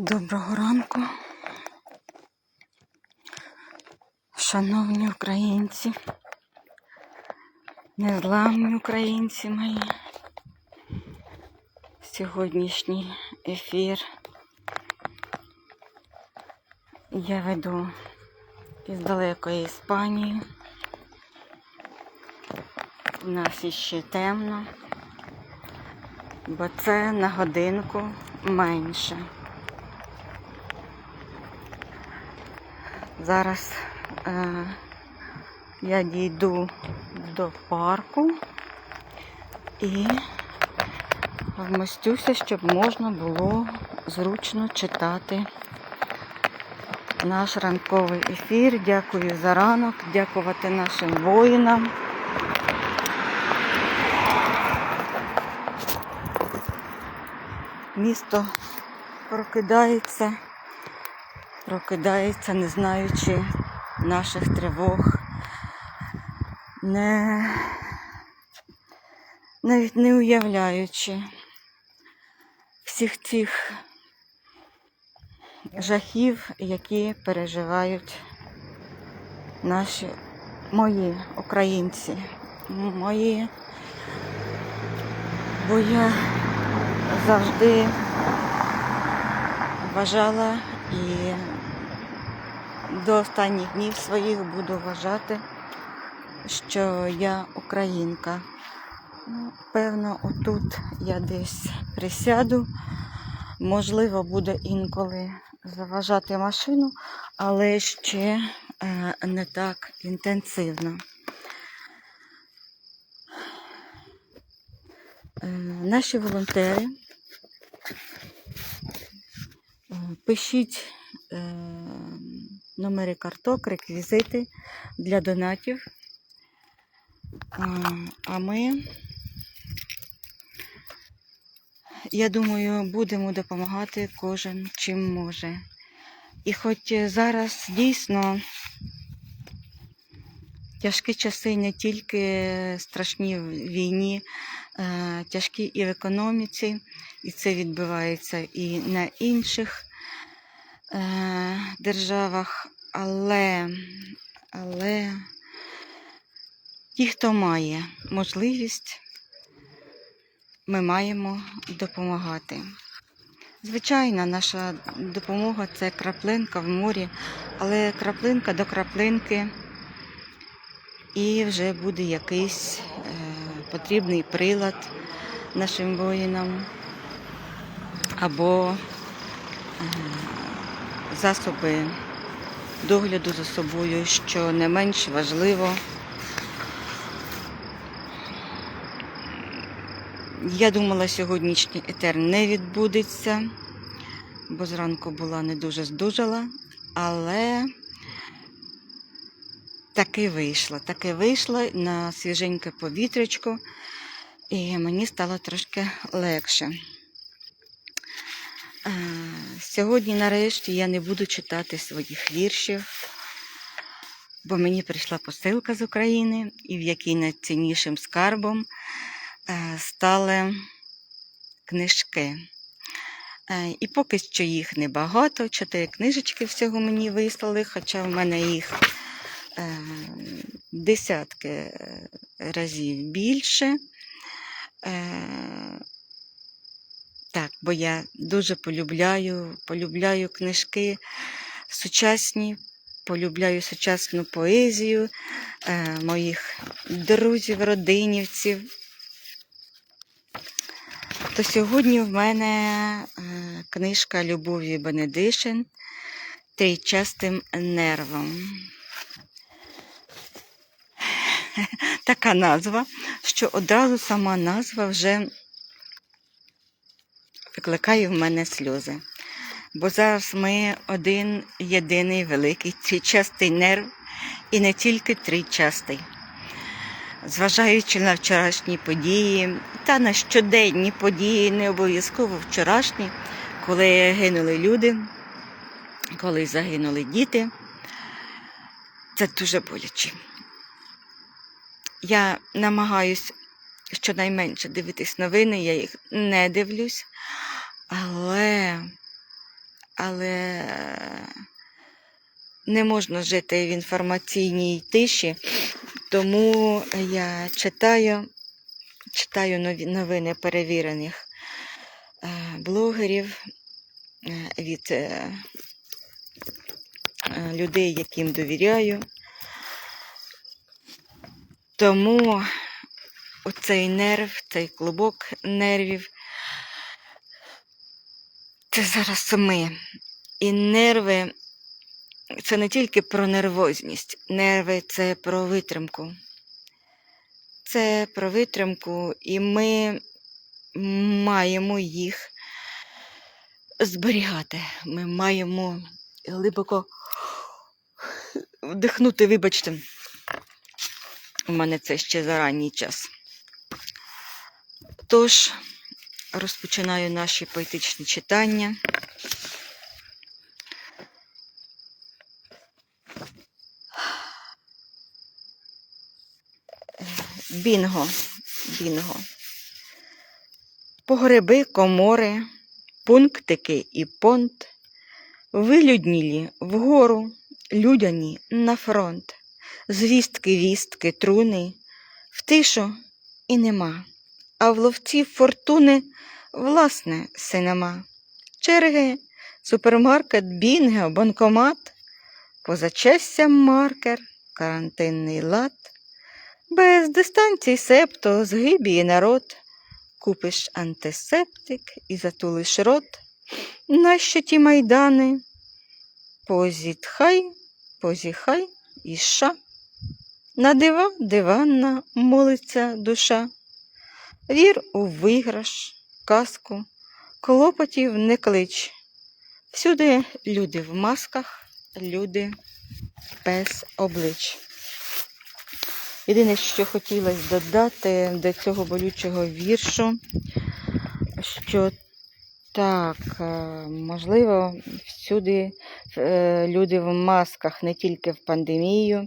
Доброго ранку, шановні українці, незламні українці мої. Сьогоднішній ефір я веду із далекої Іспанії. У нас іще темно, бо це на годинку менше. Зараз е, я дійду до парку і вмостюся, щоб можна було зручно читати наш ранковий ефір. Дякую за ранок, дякувати нашим воїнам. Місто прокидається прокидається, не знаючи наших тривог, не, навіть не уявляючи всіх тих жахів, які переживають наші мої українці, мої, бо я завжди вважала і до останніх днів своїх буду вважати, що я українка. Ну, Певно, отут я десь присяду. Можливо, буде інколи заважати машину, але ще е, не так інтенсивно. Е, Наші волонтери е, пишіть номери карток, реквізити для донатів. А, ми, я думаю, будемо допомагати кожен чим може. І хоч зараз дійсно тяжкі часи не тільки страшні в війні, е, тяжкі і в економіці, і це відбувається і на інших державах, але, але ті, хто має можливість, ми маємо допомагати. Звичайно, наша допомога це краплинка в морі, але краплинка до краплинки і вже буде якийсь е, потрібний прилад нашим воїнам або е, засоби догляду за собою, що не менш важливо. Я думала, сьогоднішній етер не відбудеться, бо зранку була не дуже здужала, але таки вийшла. Таки вийшла на свіженьке повітрячко, і мені стало трошки легше. Е, Сьогодні, нарешті, я не буду читати своїх віршів, бо мені прийшла посилка з України, і в якій найціннішим скарбом е, стали книжки. Е, І поки що їх небагато, чотири книжечки всього мені вислали, хоча в мене їх десятки разів більше. Так, бо я дуже полюбляю, полюбляю книжки сучасні, полюбляю сучасну поезію е, моїх друзів, родинівців. То сьогодні в мене е, книжка Любові Бенедишин трійчастим нервом. Така назва, що одразу сама назва вже викликає в мене сльози. Бо зараз ми один єдиний великий тричастий нерв і не тільки тричастий. Зважаючи на вчорашні події та на щоденні події, не обов'язково вчорашні, коли гинули люди, коли загинули діти, це дуже боляче. Я намагаюсь щонайменше дивитись новини, я їх не дивлюсь, але але не можна жити в інформаційній тиші, тому я читаю, читаю новини перевірених е, блогерів е, від е, е, людей, яким довіряю. Тому оцей нерв, цей клубок нервів, це зараз ми. І нерви це не тільки про нервозність, нерви це про витримку. Це про витримку, і ми маємо їх зберігати. Ми маємо глибоко вдихнути, вибачте. У мене це ще за ранній час. Тож, розпочинаю наші поетичні читання. Бінго. Бінго. Погреби, комори, пунктики і понт, вилюднілі вгору, людяні на фронт, звістки, вістки, труни, в тишу і нема, а в ловців фортуни власне синема. Черги, супермаркет, бінго, банкомат, позачастя маркер, карантинний лад. Без дистанцій септо згибіє народ. Купиш антисептик і затулиш рот. Нащо ті майдани? Позітхай, позіхай і ша. На дива диванна молиться душа. Вір у виграш, казку, клопотів не клич. Всюди люди в масках, люди без облич. Єдине, що хотілося додати до цього болючого віршу, що так, е, можливо, всюди е, люди в масках не тільки в пандемію,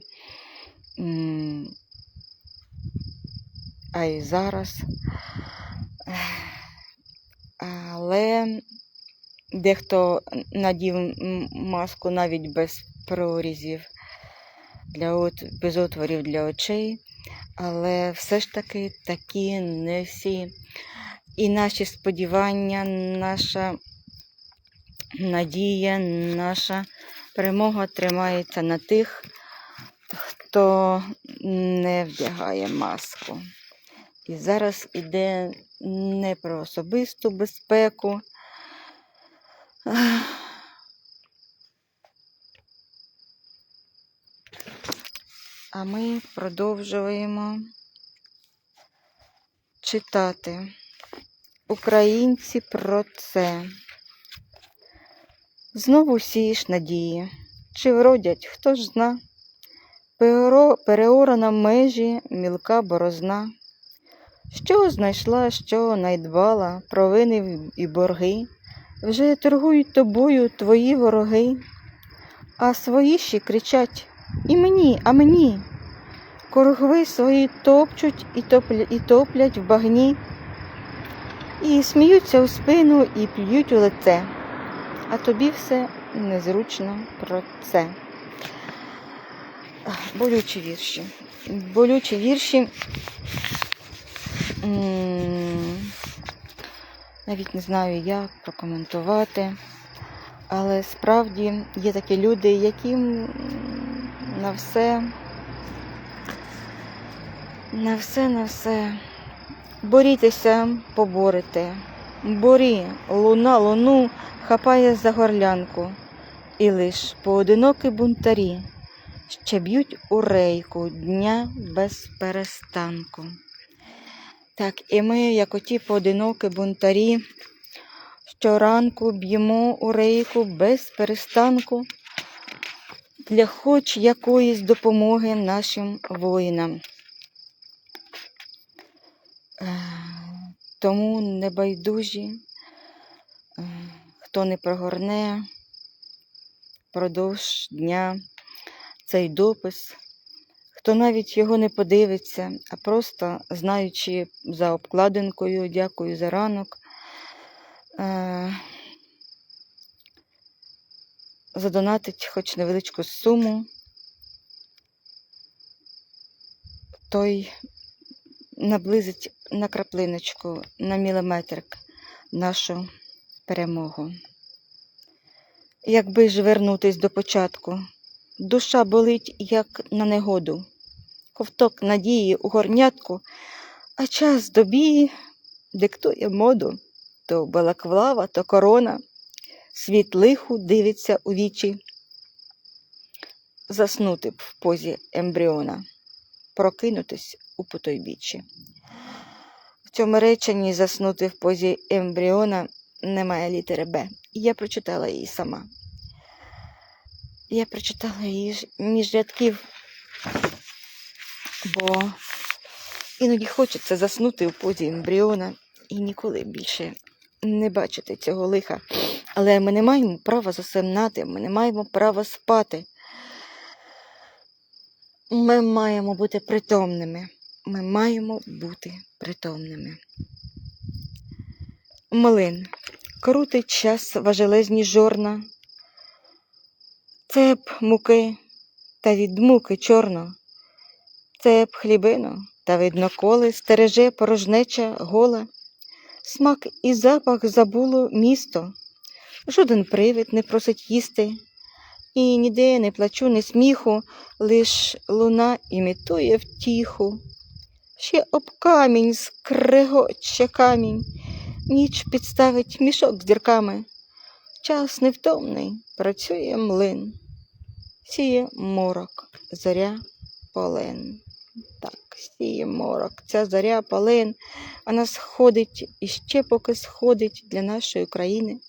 а й зараз. Але дехто надів маску навіть без прорізів для от, без отворів для очей, але все ж таки такі не всі. І наші сподівання, наша надія, наша перемога тримається на тих, хто не вдягає маску. І зараз іде не про особисту безпеку. А ми продовжуємо читати. Українці про це. Знову сієш надії, чи вродять, хто ж зна. Переорана межі, мілка борозна. Що знайшла, що найдбала, провини і борги, вже торгують тобою твої вороги, а свої ще кричать і мені, а мені. Коргви свої топчуть і, топля, і топлять в багні, і сміються у спину, і плюють у лице, а тобі все незручно про це. Болючі вірші. Болючі вірші. Навіть не знаю, як прокоментувати. Але справді є такі люди, яким на все, на все, на все. Борітеся, поборете. Борі, луна луну хапає за горлянку, і лиш поодинокі бунтарі ще б'ють у рейку дня без перестанку. Так, і ми, як оті поодинокі бунтарі, щоранку б'ємо у рейку без перестанку для хоч якоїсь допомоги нашим воїнам. Е, Тому небайдужі, е, хто не прогорне впродовж дня цей допис, хто навіть його не подивиться, а просто знаючи за обкладинкою, дякую за ранок. е, задонатить хоч невеличку суму, той наблизить на краплиночку, на міліметрик нашу перемогу. Якби ж вернутись до початку, душа болить, як на негоду, ковток надії у горнятку, а час добії диктує моду. То балаклава, то корона, світ лиху дивиться у вічі. Заснути б в позі ембріона, прокинутись у потойбіччі. В цьому реченні заснути в позі ембріона немає літери Б. Я прочитала її сама. Я прочитала її між рядків, бо іноді хочеться заснути у позі ембріона і ніколи більше не бачити цього лиха. Але ми не маємо права засинати, ми не маємо права спати. Ми маємо бути притомними. Ми маємо бути притомними. Млин. Крутить час важелезні жорна. Цеп муки та від муки чорно. Цеп хлібино та видно коли стереже порожнеча гола. Смак і запах забуло місто. Жоден привид не просить їсти. І ніде не плачу, не сміху, лиш луна імітує втіху. Ще об камінь скрегоче камінь, ніч підставить мішок з дірками. Час невтомний, працює млин, сіє морок, зоря полин. Так, сіє морок, ця зоря полин, вона сходить і ще поки сходить для нашої країни,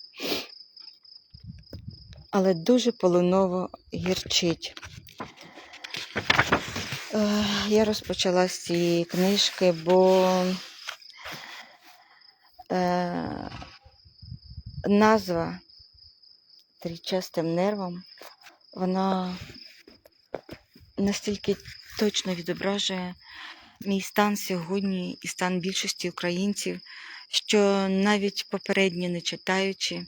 але дуже полиново гірчить. Е, Я розпочала з цієї книжки, бо е, назва трічастим нервом, вона настільки точно відображує мій стан сьогодні і стан більшості українців, що навіть попередньо не читаючи,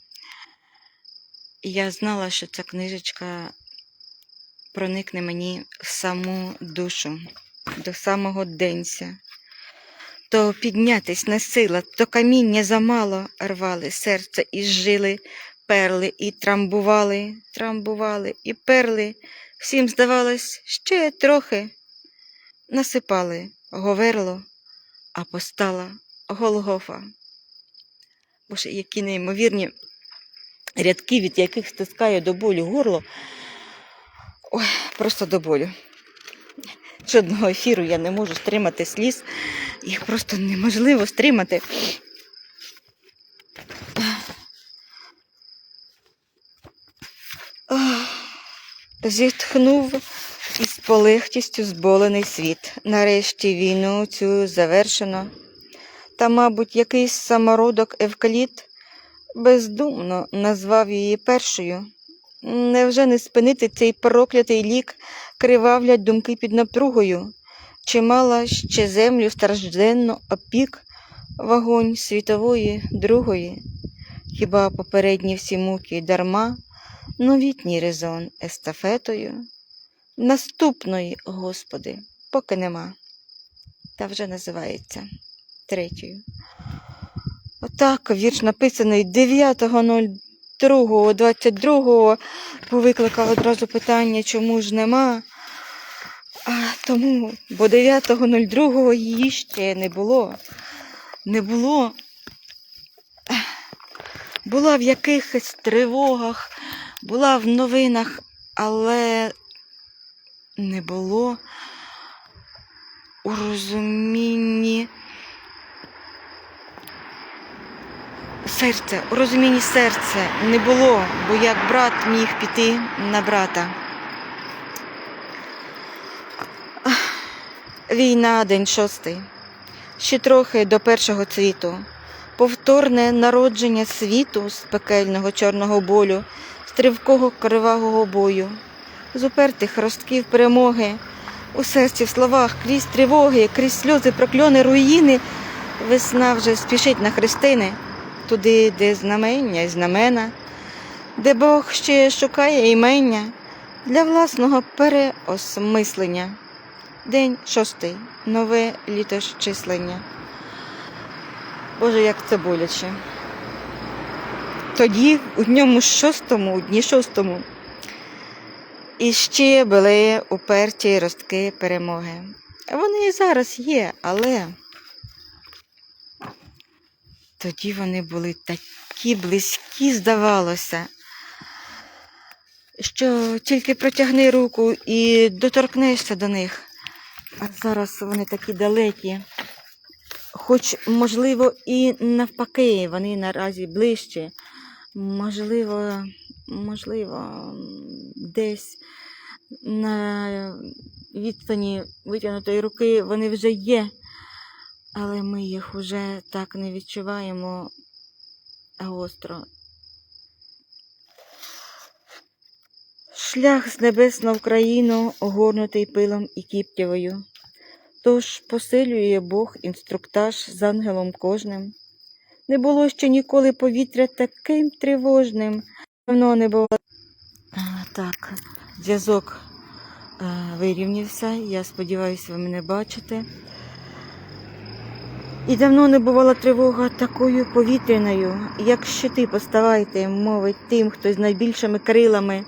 я знала, що ця книжечка проникне мені в саму душу, до самого денця. То піднятись не сила, то каміння замало рвали серце і жили, перли і трамбували, трамбували і перли. Всім здавалось, ще трохи насипали говерло, а постала Голгофа. Боже, які неймовірні рядки, від яких стискає до болю горло. Ой, просто до болю. Жодного ефіру я не можу стримати сліз. Їх просто неможливо стримати. Ах, Із полегкістю зболений світ. Нарешті війну цю завершено. Та, мабуть, якийсь самородок Евкаліт бездумно назвав її першою. Невже не спинити цей проклятий лік, кривавлять думки під напругою? Чи мала ще землю стражденно опік вогонь світової другої? Хіба попередні всі муки дарма, новітній резон естафетою? Наступної, Господи, поки нема, та вже називається третьою. Отак вірш написаний 9.02.22 повикликав одразу питання, чому ж нема. А тому, бо 9.02 її ще не було. Не було. Була в якихось тривогах, була в новинах, але не було у розумінні серця, у розумінні серця не було, бо як брат міг піти на брата. Війна, день шостий. Ще трохи до першого цвіту. Повторне народження світу з пекельного чорного болю, стрівкого кривавого бою, з упертих ростків перемоги, у серці в словах, крізь тривоги, крізь сльози, прокльони, руїни. Весна вже спішить на хрестини, туди, де знамення й знамена, де Бог ще шукає імення для власного переосмислення. День шостий. Нове літощислення. Боже, як це боляче. Тоді, у дньому шостому, у дні шостому, іще були уперті ростки перемоги. Вони і зараз є, але тоді вони були такі близькі, здавалося, що тільки протягни руку і доторкнешся до них. А зараз вони такі далекі. Хоч, можливо, і навпаки, вони наразі ближче. Можливо, можливо, десь на відстані витягнутої руки вони вже є, але ми їх вже так не відчуваємо гостро. Шлях з небес на Україну огорнутий пилом і кіптєвою. Тож посилює Бог інструктаж з ангелом кожним. Не було ще ніколи повітря таким тривожним. Давно не було. Так, зв'язок е, вирівнявся. Я сподіваюся, ви мене бачите. І давно не бувала тривога такою повітряною, як щити поставайте, мовить тим, хто з найбільшими крилами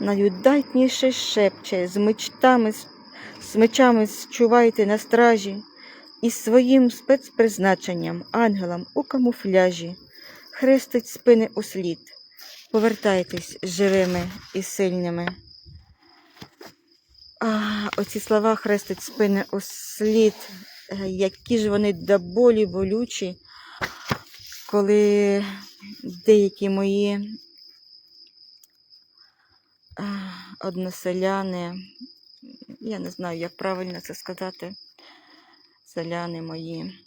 найудатніше шепче, з мечтами, з мечами чувайте на стражі, і своїм спецпризначенням, ангелам у камуфляжі, хрестить спини у слід. Повертайтесь живими і сильними. А, оці слова хрестить спини у слід, Е, які ж вони до болі болючі, коли деякі мої а, односеляни, я не знаю, як правильно це сказати, селяни мої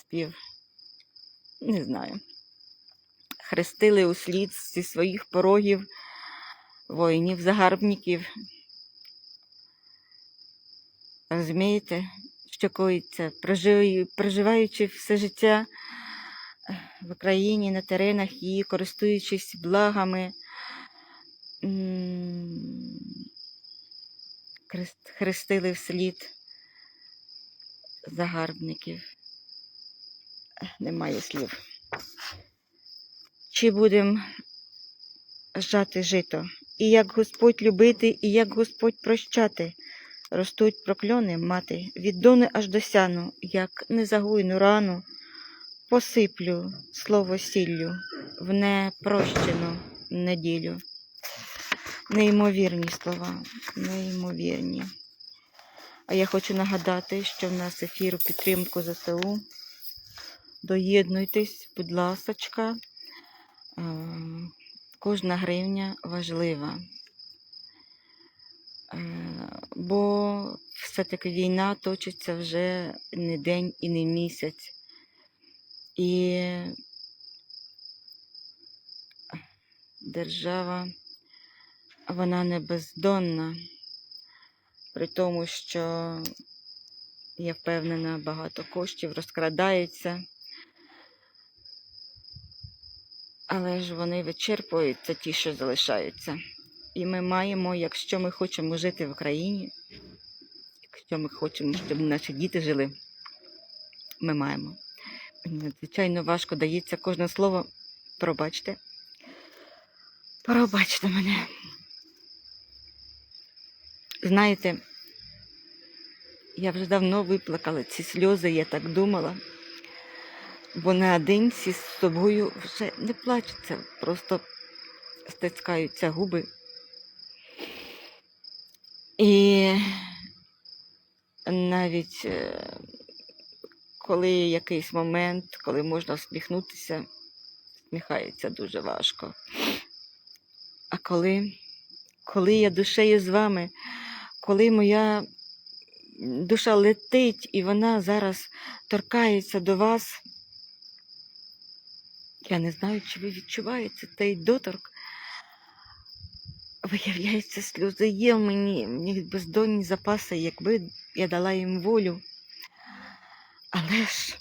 спів, не знаю, хрестили у слід зі своїх порогів воїнів, загарбників. Розумієте, що коїться, проживаючи все життя е, в Україні, на теренах її, користуючись благами, хрестили вслід загарбників. Немає слів. Чи будемо жати жито? І як Господь любити, і як Господь прощати. Ростуть прокльони мати, від дони аж до сяну, як незагойну рану, посиплю слово сіллю в непрощену неділю. Неймовірні слова, неймовірні. А я хочу нагадати, що в нас ефір у підтримку ЗСУ. Доєднуйтесь, будь ласочка. Ем, Кожна гривня важлива. Е, бо все-таки війна точиться вже не день і не місяць. І держава, вона не бездонна, при тому, що, я впевнена, багато коштів розкрадаються. Але ж вони вичерпуються ті, що залишаються. І ми маємо, якщо ми хочемо жити в Україні, якщо ми хочемо, щоб наші діти жили, ми маємо. Надзвичайно важко дається кожне слово. Пробачте. Пробачте мене. Знаєте, я вже давно виплакала ці сльози, я так думала, бо наодинці з собою вже не плачеться, просто стискаються губи. І навіть е, коли є якийсь момент, коли можна всміхнутися, всміхається дуже важко. А коли, коли я душею з вами, коли моя душа летить і вона зараз торкається до вас, я не знаю, чи ви відчуваєте той доторк. Виявляється, сльози є в мені, в них бездонні запаси, якби я дала їм волю. Але ж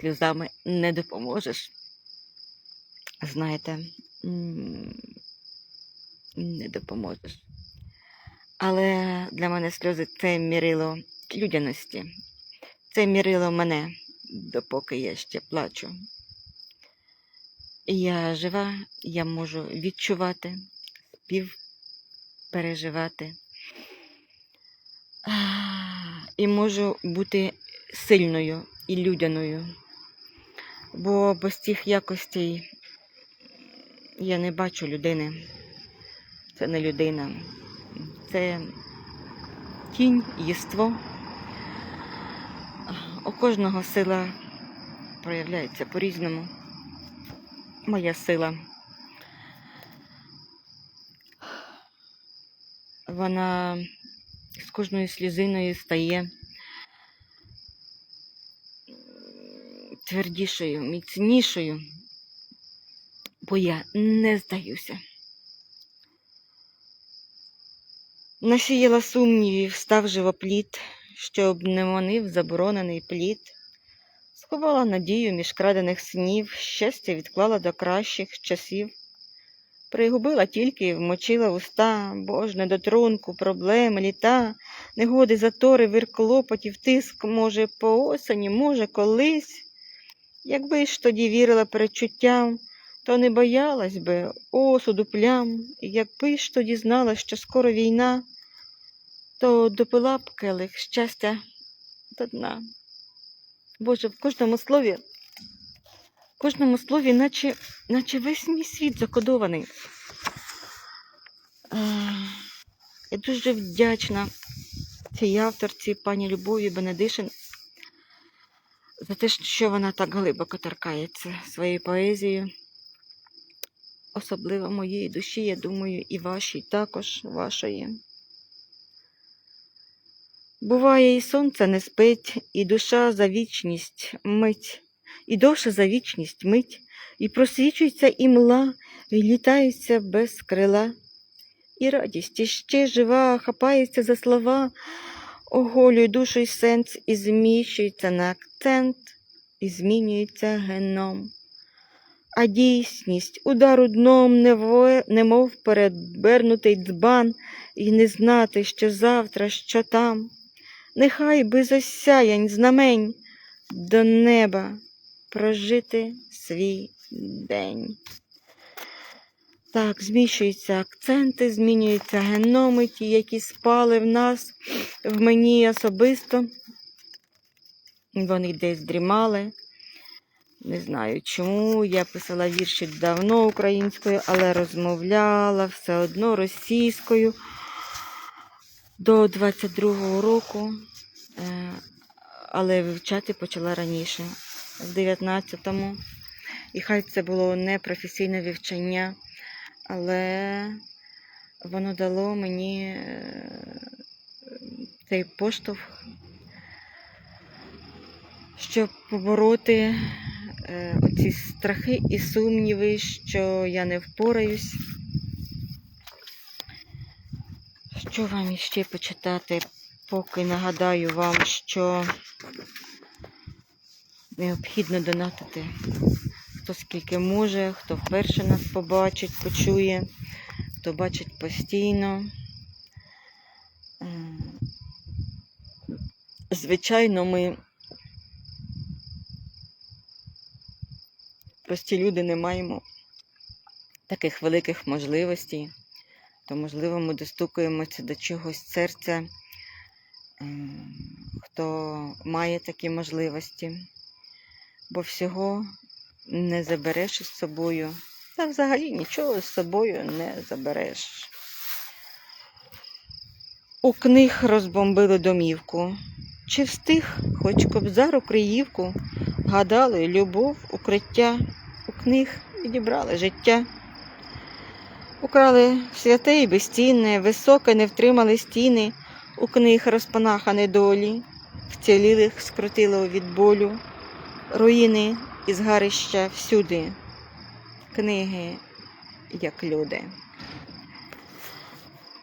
сльозами не допоможеш. Знаєте, не допоможеш. Але для мене сльози це мірило людяності. Це мірило мене, допоки я ще плачу. Я жива, я можу відчувати, співпереживати. І можу бути сильною і людяною. Бо без тих якостей я не бачу людини. Це не людина. Це тінь, єство. У кожного сила проявляється по-різному. Моя сила. Вона з кожною слізиною стає твердішою, міцнішою, бо я не здаюся. Насіяла сумнівів, став живопліт, що обнемонив заборонений плід. Сховала надію між крадених снів, щастя відклала до кращих часів. Пригубила тільки, вмочила уста, бо ж недотрунку, проблеми, літа, негоди, затори, вир клопотів, тиск, може, по осені, може, колись. Якби ж тоді вірила перечуттям, то не боялась би осуду плям, якби ж тоді знала, що скоро війна, то допила б келих щастя до дна. Боже, в кожному слові, в кожному слові, наче, наче весь мій світ закодований. Е, Я дуже вдячна цій авторці, пані Любові Бенедишин, за те, що вона так глибоко торкається своєю поезією. Особливо моєї душі, я думаю, і вашій також вашої. Буває, і сонце не спить, і душа за вічність мить, і довше за вічність мить, і просвічується імла, і літається без крила. І радість іще жива, хапається за слова, оголює душу й сенс, і зміщується на акцент, і змінюється геном. А дійсність удару дном, немов передбернутий дзбан, і не знати, що завтра, що там. Нехай би засяянь знамень до неба прожити свій день. Так, зміщуються акценти, змінюються геноми, ті, які спали в нас, в мені особисто. Вони десь дрімали. Не знаю чому. Я писала вірші давно українською, але розмовляла все одно російською до 22-го року, е, але вивчати почала раніше, в 19-му. І хай це було не професійне вивчення, але воно дало мені е, цей поштовх, щоб побороти е, оці страхи і сумніви, що я не впораюсь. Що вам іще почитати, поки нагадаю вам, що необхідно донатити хто скільки може, хто вперше нас побачить, почує, хто бачить постійно. Ем, Звичайно, ми прості люди не маємо таких великих можливостей, то, можливо, ми достукуємося до чогось серця, ем, хто має такі можливості, бо всього не забереш із собою. Та взагалі нічого з собою не забереш. У книг розбомбили домівку. Чи встиг, хоч кобзар у Криївку, гадали любов, укриття, у книг відібрали життя. Украли святе і безцінне, високе не втримали стіни, у книг розпанахані долі, вцілілих скрутило від болю, руїни і згарища всюди, книги, як люди.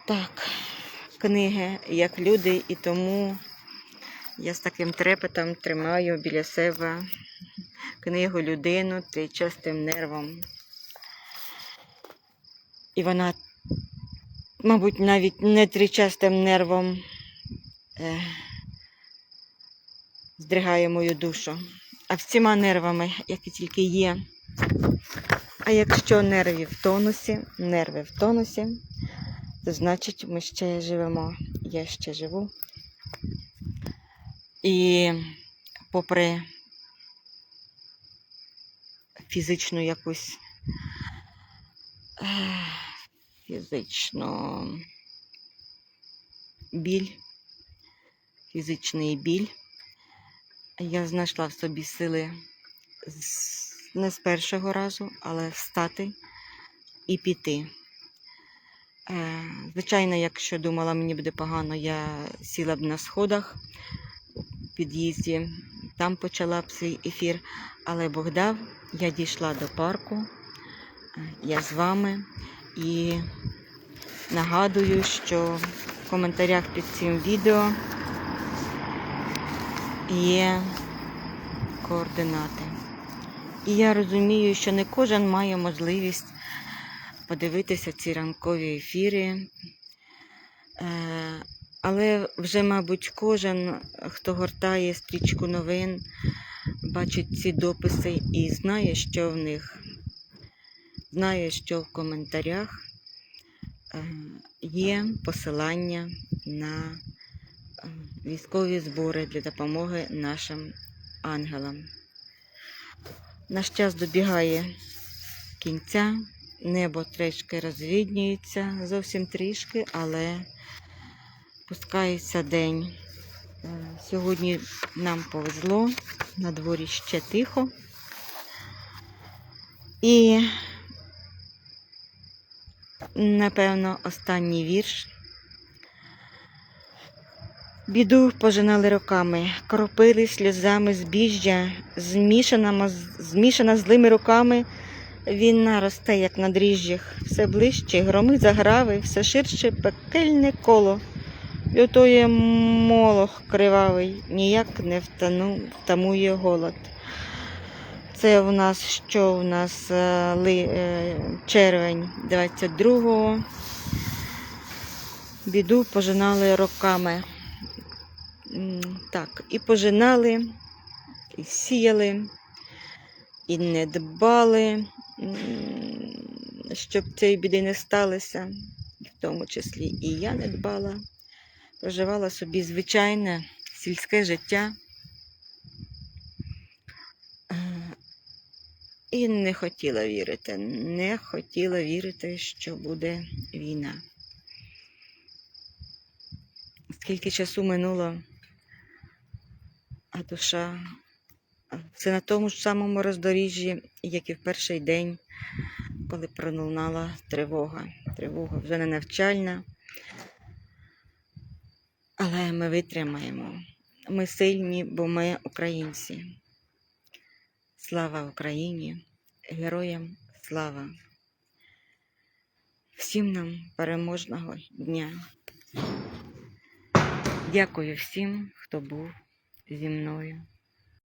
Так, книги, як люди, і тому я з таким трепетом тримаю біля себе книгу людину ти частим нервом. І вона, мабуть, навіть не трічастим нервом е, здригає мою душу, а всіма нервами, які тільки є. А якщо нерві в тонусі, нерви в тонусі, то значить ми ще живемо. Я ще живу. І попри фізичну якусь ех, фізичну біль, фізичний біль, я знайшла в собі сили не з першого разу, але встати і піти. Е, Звичайно, якщо думала, мені буде погано, я сіла б на сходах у під'їзді, там почала б свій ефір, але Бог дав, я дійшла до парку, я з вами і нагадую, що в коментарях під цим відео є координати. І я розумію, що не кожен має можливість подивитися ці ранкові ефіри. Е, Але вже, мабуть, кожен, хто гортає стрічку новин, бачить ці дописи і знає, що в них, знає, що в коментарях е, є посилання на е, військові збори для допомоги нашим ангелам. Наш час добігає кінця, небо трішки розвіднюється, зовсім трішки, але пускається день. Е, Сьогодні нам повезло, на дворі ще тихо. І, напевно, останній вірш. Біду пожинали роками, кропили сльозами збіжжя, змішана, змішана злими руками. Війна росте, як на дріжджах, все ближче, громи заграви, все ширше пекельне коло. Лютує молох кривавий, ніяк не втану, втамує голод. Це у нас що у нас е, ли, е, червень 22-го. Біду пожинали роками. Так, і пожинали, і сіяли, і не дбали, щоб цієї біди не сталося, в тому числі і я не дбала. Проживала собі звичайне сільське життя. І не хотіла вірити, не хотіла вірити, що буде війна. Скільки часу минуло, а душа це на тому ж самому роздоріжжі, як і в перший день, коли пролунала тривога. Тривога вже не навчальна. Але ми витримаємо. Ми сильні, бо ми українці. Слава Україні! Героям слава! Всім нам переможного дня! Дякую всім, хто був зі мною.